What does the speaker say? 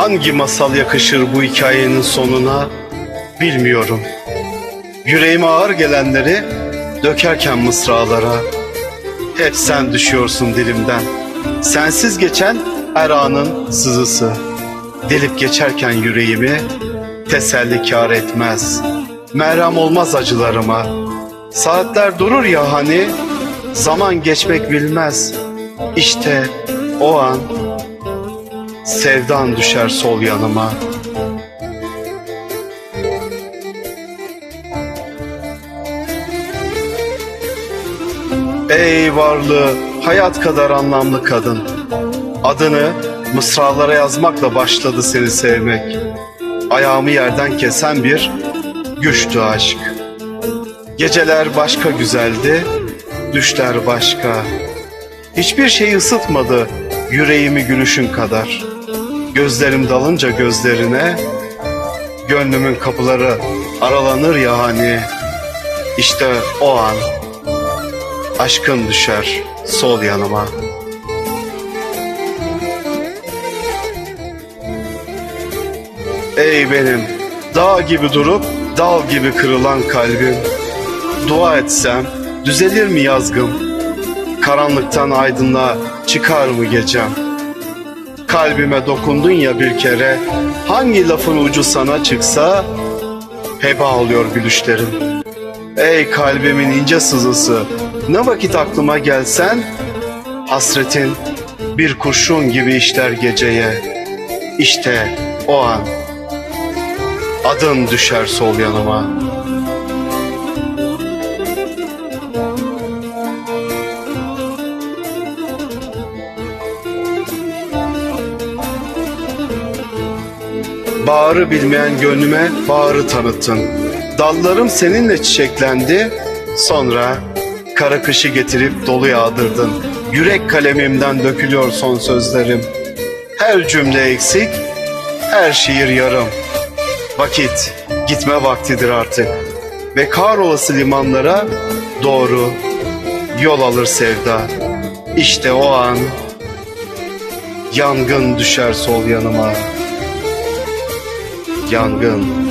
Hangi masal yakışır bu hikayenin sonuna bilmiyorum. Yüreğime ağır gelenleri dökerken mısralara hep sen düşüyorsun dilimden. Sensiz geçen her anın sızısı. Delip geçerken yüreğimi teselli kar etmez. Merhem olmaz acılarıma. Saatler durur ya hani zaman geçmek bilmez. İşte o an sevdan düşer sol yanıma. Ey varlığı hayat kadar anlamlı kadın. Adını mısralara yazmakla başladı seni sevmek. Ayağımı yerden kesen bir güçtü aşk. Geceler başka güzeldi, düşler başka. Hiçbir şey ısıtmadı yüreğimi gülüşün kadar. Gözlerim dalınca gözlerine, gönlümün kapıları aralanır ya hani. İşte o an aşkın düşer sol yanıma. Ey benim dağ gibi durup dal gibi kırılan kalbim. Dua etsem düzelir mi yazgım? Karanlıktan aydınlığa çıkar mı gecem? Kalbime dokundun ya bir kere, hangi lafın ucu sana çıksa heba oluyor gülüşlerim. Ey kalbimin ince sızısı, ne vakit aklıma gelsen, hasretin bir kurşun gibi işler geceye. İşte o an, adın düşer sol yanıma. Bağrı bilmeyen gönlüme bağrı tanıttın. Dallarım seninle çiçeklendi. Sonra kara kışı getirip dolu yağdırdın. Yürek kalemimden dökülüyor son sözlerim. Her cümle eksik, her şiir yarım. Vakit gitme vaktidir artık. Ve kahrolası limanlara doğru yol alır sevda. İşte o an yangın düşer sol yanıma. Yangın